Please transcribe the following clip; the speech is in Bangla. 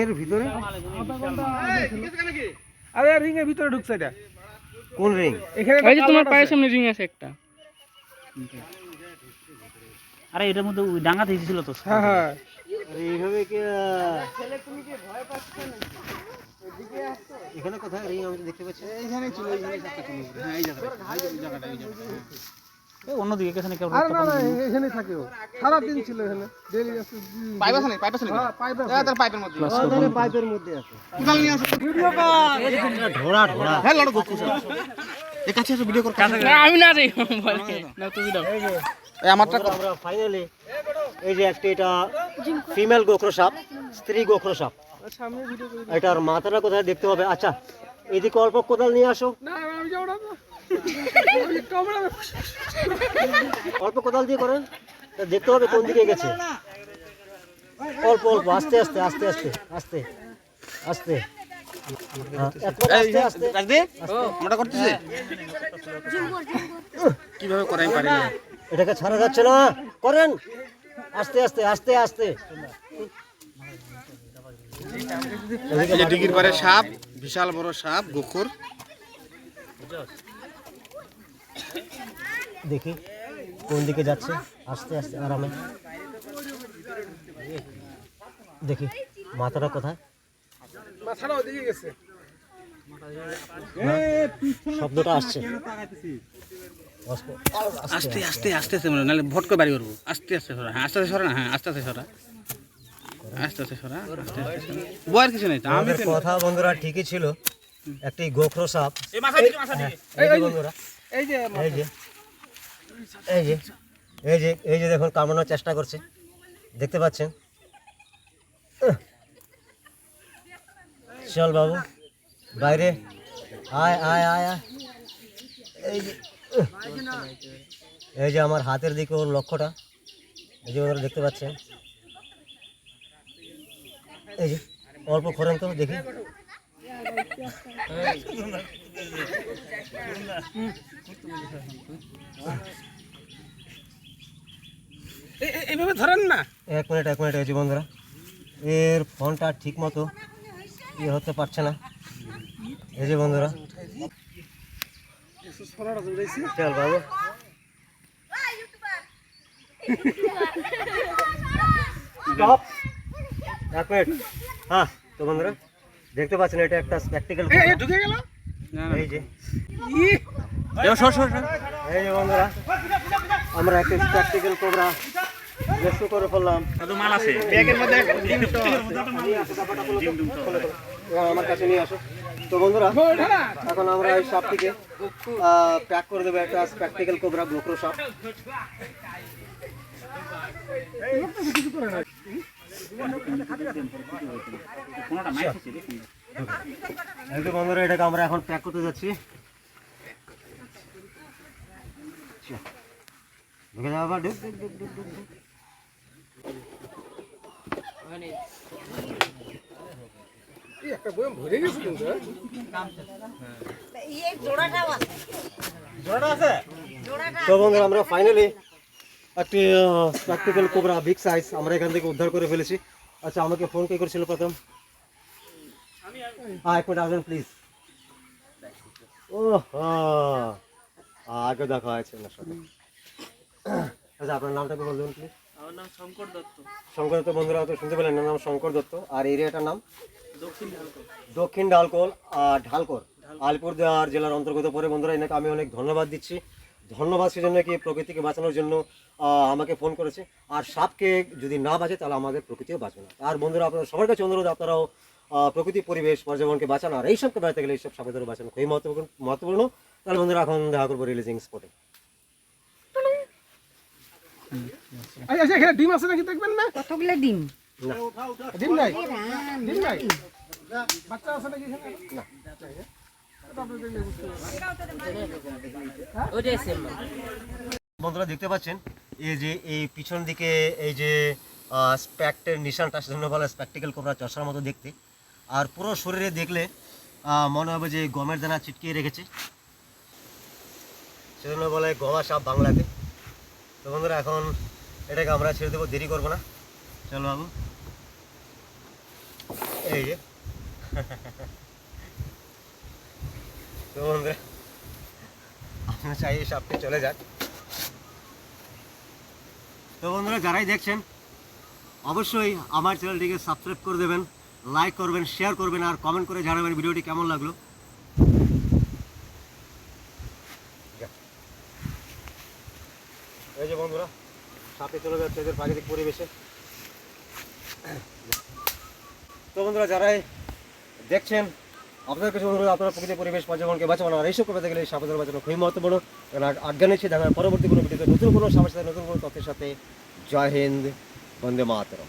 এর ভিতরে? আর ভিতরে রিং এর ঢুকছে এটা। কোন রিং? এখানে ওই যে তোমার পায়ের সামনে রিং আছে একটা। আরে এটার মধ্যে ওই ডাঙ্গাতে ছিল তো। হ্যাঁ হ্যাঁ। এইভাবে কি এখানে কোথায়? রিং আমি দেখতে পাচ্ছি এই অন্যদিকে এখানে কেউ আর না না এখানে থাকে ও। সারাদিন ছিল এখানে। ডেলি আসছে পাইপ আছে পাইপ আছে হ্যাঁ পাইপ আছে। ও, তাহলে পাইপের মধ্যে। আছে। ঢোড়া ঢোড়া না, আমি না রে। বলে না তুমি দাও। বন্ধুরা, আমরা ফাইনালি এই যে একটি এটা ফিমেল গোখরো সাপ স্ত্রী গোখরো সাপ। ভিডিও করি এটার মাথাটা কোথায় দেখতে হবে? আচ্ছা এদিকে অল্প কোদাল নিয়ে আসো। না আমি যাব না। তো। ওই কামড়া অল্প কোদাল দিয়ে করেন। দেখতে হবে কোন দিকে গেছে। অল্প অল্প আস্তে আস্তে আস্তে আস্তে আস্তে আস্তে। কীভাবে এটাকে ছাড়া যাচ্ছে না। করেন। আস্তে আস্তে আস্তে আস্তে। এই যে ডিগির পারে সাপ বিশাল বড় সাপ গোখর দেখি কোন দিকে যাচ্ছে আস্তে আস্তে আরামে দেখি মাথাটা কোথায় মাথাটা ওদিকে গেছে শব্দটা আসছে আস্তে আস্তে আস্তে আস্তে মানে নাহলে ভট করে বাড়ি করব আস্তে আস্তে সরা হ্যাঁ আস্তে আস্তে সরা না হ্যাঁ আস্তে আস্তে সরা আস্তে আস্তে সরা আস্তে আস্তে বয়ের কিছু নেই তো আমি কথা বন্ধুরা ঠিকই ছিল একটি গোখরো সাপ। এই যে বন্ধুরা এই যে এই যে এই যে এই যে এই যে দেখুন কামড়ানোর চেষ্টা করছে। দেখতে পাচ্ছেন? চল বাবু বাইরে আয় আয় আয় আয়। এই যে এই যে আমার হাতের দিকে ওর লক্ষ্যটা। এই যে ওরা দেখতে পাচ্ছেন? এই যে অল্প খোরেন তো দেখি। এ- এ- এইভাবে ধরেন না। এক মিনিট এক মিনিট হয়েছে বন্ধুরা এর ফোনটা ঠিক মতো ইয়ে হতে পারছে না। এই যে বন্ধুরা। সরাটা দৌড়াইছি চল বাবু। স্টপ এক মিনিট হ্যাঁ তো বন্ধুরা দেখতে পাচ্ছেন এটা একটা স্প্যাকটিক্যাল ঢুকে গেল এই যে ই সর সর সর এই যে বন্ধুরা আমরা একটা স্প্যাকটিক্যাল কোবরা রেস্টু করে ফেললাম মাল আছে এবার আমার কাছে নিয়ে আসো তো বন্ধুরা এখন আমরা এই সাপটিকে প্যাক করে দেবো একটা প্র্যাকটিক্যাল কোবরা গোখরো সাপ তো বন্ধুরা এটাকে আমরা এখন প্যাক করতে যাচ্ছি ঢুকে যাও আবার ঢুক ঢুক ঢুক ঢুক ঢুক ঢুক। একটা বয়ম ভরে গেছে কিন্তু? তো বন্ধুরা আমরা ফাইনালি একটি প্র্যাকটিক্যাল কোবরা বিগ সাইজ আমরা এখান থেকে উদ্ধার করে ফেলেছি। আচ্ছা আমাকে ফোন কে করেছিল প্রথম? হ্যাঁ এক মিনিট আসবেন প্লিজ ও হ্যাঁ আগে দেখা হয়েছে ওনার সাথে। আচ্ছা আপনার নামটা একটু বলবেন প্লিজ আমার নাম শঙ্কর দত্ত। শঙ্কর দত্ত বন্ধুরা হয়তো শুনতে পেলেন নাম শঙ্কর দত্ত। আর এরিয়াটার নাম? দক্ষিণ ঢালকো দক্ষিণ ডালকোল আর ঢালকোর। আলিপুরদুয়ার জেলার অন্তর্গত পরে বন্ধুরা এনাকে আমি অনেক ধন্যবাদ দিচ্ছি। ধন্যবাদ সেজন্য কি প্রকৃতিকে বাঁচানোর জন্য আমাকে ফোন করেছে। আর সাপকে যদি না বাঁচে তাহলে আমাদের প্রকৃতিও বাঁচবে না। আর বন্ধুরা আপনারা সবার কাছে অনুরোধ আপনারাও প্রকৃতি পরিবেশ পর্যাবরণকে বাঁচানো আর এইসবকে বাঁচাতে গেলে এইসব সাপেদেরও বাঁচানো খুবই মহত্বপূর্ণ মহত্বপূর্ণ। তাহলে বন্ধুরা এখন দেখা করব রিলিজিং স্পটে আচ্ছা আচ্ছা এখানে ডিম আছে নাকি দেখবেন না? কতগুলো ডিম? ডিম নাই? ডিম নাই? বাচ্চা আছে নাকি না। বন্ধুরা দেখতে পাচ্ছেন, এই যে এই পিছন দিকে এই যে স্প্যাক্টের নিশানটা, সেজন্য বলে স্প্যাকটিক্যাল কোবরা চশমার মতো দেখতে। আর পুরো শরীরে দেখলে মনে হবে যে গমের দানা চিটকিয়ে রেখেছে। সেজন্য বলে গলা সাপ বাংলাতে। তো বন্ধুরা, এখন এটাকে আমরা ছেড়ে দেবো, দেরি করব না। চলো বাবু। এই যে। তো বন্ধুরা, আমরা চাই এই সাপটি চলে যাক। তো বন্ধুরা, যারাই দেখছেন, অবশ্যই আমার চ্যানেলটিকে সাবস্ক্রাইব করে দেবেন লাইক করবেন শেয়ার করবেন, আর কমেন্ট করে জানাবেন ভিডিওটি কেমন লাগল। এই যে বন্ধুরা সাপে চলে যাচ্ছে, এদের প্রাকৃতিক পরিবেশে। তো বন্ধুরা, যারাই দেখছেন আপনাদের কাছে অনুরোধ, আপনার প্রকৃতি, পরিবেশ, পর্যটনকে বাঁচানো আর এইসব করতে গেলে সাপের বাঁচানো খুবই মহত্বপূর্ণ কারণ আজ্ঞা নিচ্ছি দেখার পরবর্তী কোনো ভিডিওতে নতুন কোনো সাপের সাথে নতুন কোনো তথ্যের সাথে। জয় হিন্দ, বন্দে মাতরম।